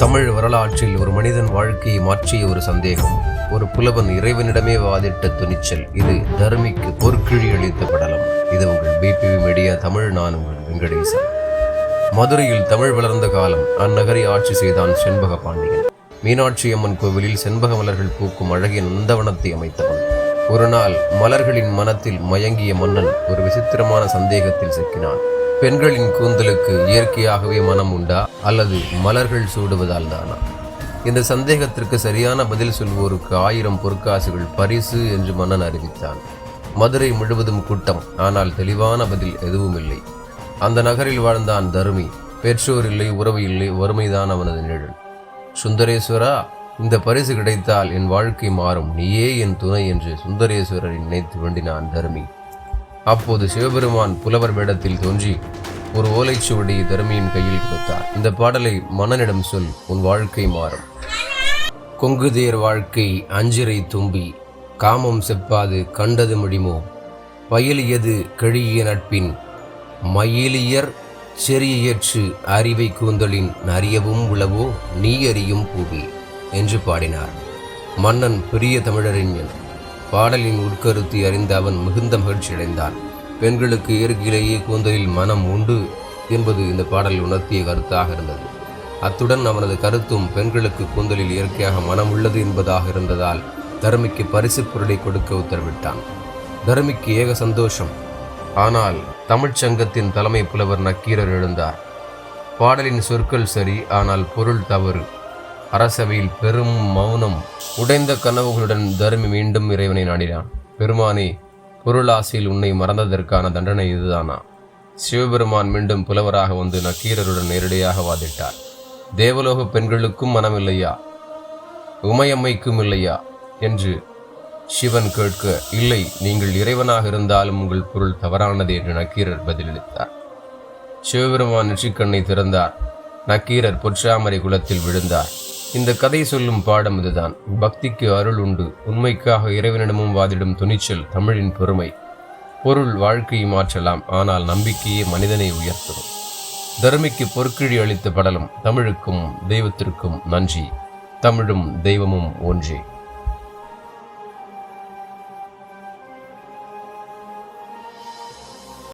தமிழ் வரலாற்றில் ஒரு மனிதன் வாழ்க்கையை மாற்றிய ஒரு சந்தேகம். ஒரு புலவன் இறைவனிடமே வாதிட்ட துணிச்சல். இது தர்மிக்கு பொற்கிழி அளித்த படலம். இது உங்கள் பிபிவி மீடியா தமிழ் நான் உங்கள் வெங்கடேசன். மதுரையில் தமிழ் வளர்ந்த காலம். அந்நகரை ஆட்சி செய்தான் செண்பக பாண்டியன். மீனாட்சி அம்மன் கோவிலில் செண்பக மலர்கள் பூக்கும் அழகிய நந்தவனத்தை அமைத்தவன். ஒரு நாள் மலர்களின் மனத்தில் மயங்கிய மன்னன் ஒரு விசித்திரமான சந்தேகத்தில் சிக்கினான். பெண்களின் கூந்தலுக்கு இயற்கையாகவே மனம் உண்டா? அல்லது மலர்கள் சூடுவதால் தானா? இந்த சந்தேகத்திற்கு சரியான பதில் சொல்வோருக்கு ஆயிரம் பொற்காசுகள் பரிசு என்று மன்னன் அறிவித்தான். மதுரை முழுவதும் கூட்டம் ஆனால் தெளிவான பதில் எதுவும் இல்லை அந்த நகரில் வாழ்ந்தான் தருமி. பெற்றோர் இல்லை உறவு இல்லை வறுமைதான் அவனது நிழல். சுந்தரேஸ்வரா இந்த பரிசு கிடைத்தால் என் வாழ்க்கை மாறும். நீயே என் துணை என்று சுந்தரேஸ்வரரை நினைத்து வேண்டினான் தருமி. அப்போது சிவபெருமான் புலவர் வேடத்தில் தோன்றி ஒரு ஓலைச்சுவடியை தருமியின் கையில் கொடுத்தார். இந்த பாடலை மன்னனிடம் சொல் உன் வாழ்க்கை மாறும். கொங்குதேர் வாழ்க்கை அஞ்சிரை தும்பி காமம் செப்பாது கண்டது முடிமோ? பயிலியது கழிய நட்பின்? மயிலியர் செறியற்று அறிவை கூந்தலின் அறியவும் உளவோ? நீ அறியும் பூவி என்று பாடினார். மன்னன் பெரிய தமிழறிஞன் பாடலின் உட்கருத்தை அறிந்த அவன் மிகுந்த மகிழ்ச்சி அடைந்தான் பெண்களுக்கு இயற்கையிலேயே கூந்தலில் மனம் உண்டு என்பது இந்த பாடல் உணர்த்திய கருத்தாக இருந்தது. அத்துடன் அவனது கருத்தும் பெண்களுக்கு கூந்தலில் இயற்கையாக மனம் உள்ளது என்பதாக இருந்ததால் தருமிக்கு பரிசு பொருளை கொடுக்க உத்தரவிட்டான். தருமிக்கு ஏக சந்தோஷம். ஆனால் தமிழ்ச் சங்கத்தின் தலைமை புலவர் நக்கீரர் எழுந்தார். பாடலின் சொற்கள் சரி ஆனால் பொருள் தவறு. அரசவையில் பெரும் மௌனம் உடைந்த கனவுகளுடன் தருமி மீண்டும் இறைவனை நாடினான். பெருமானே பொருளாசையில் உன்னை மறந்ததற்கான தண்டனை இதுதானா? சிவபெருமான் மீண்டும் புலவராக வந்து நக்கீரருடன் நேரடியாக வாதிட்டார். தேவலோக பெண்களுக்கும் மனமில்லையா? உமையம்மைக்கும் இல்லையா என்று சிவன் கேட்க இல்லை நீங்கள் இறைவனாக இருந்தாலும் உங்கள் பொருள் தவறானது என்று நக்கீரர் பதிலளித்தார். சிவபெருமான் நெற்றிக்கண்ணை திறந்தார். நக்கீரர் பொற்றாமரை குலத்தில் விழுந்தார். இந்த கதை சொல்லும் பாடம் இதுதான். பக்திக்கு அருள் உண்டு. உண்மைக்காக இறைவனிடமும் வாதிடும் துணிச்சல் தமிழின் பெருமை. பொருள் வாழ்க்கையை மாற்றலாம். ஆனால் நம்பிக்கையே மனிதனை உயர்த்தும். தர்மிக்கு பொற்கிழி அளித்த படலம் தமிழுக்கும் தெய்வத்திற்கும் நன்றி. தமிழும் தெய்வமும் ஒன்றே.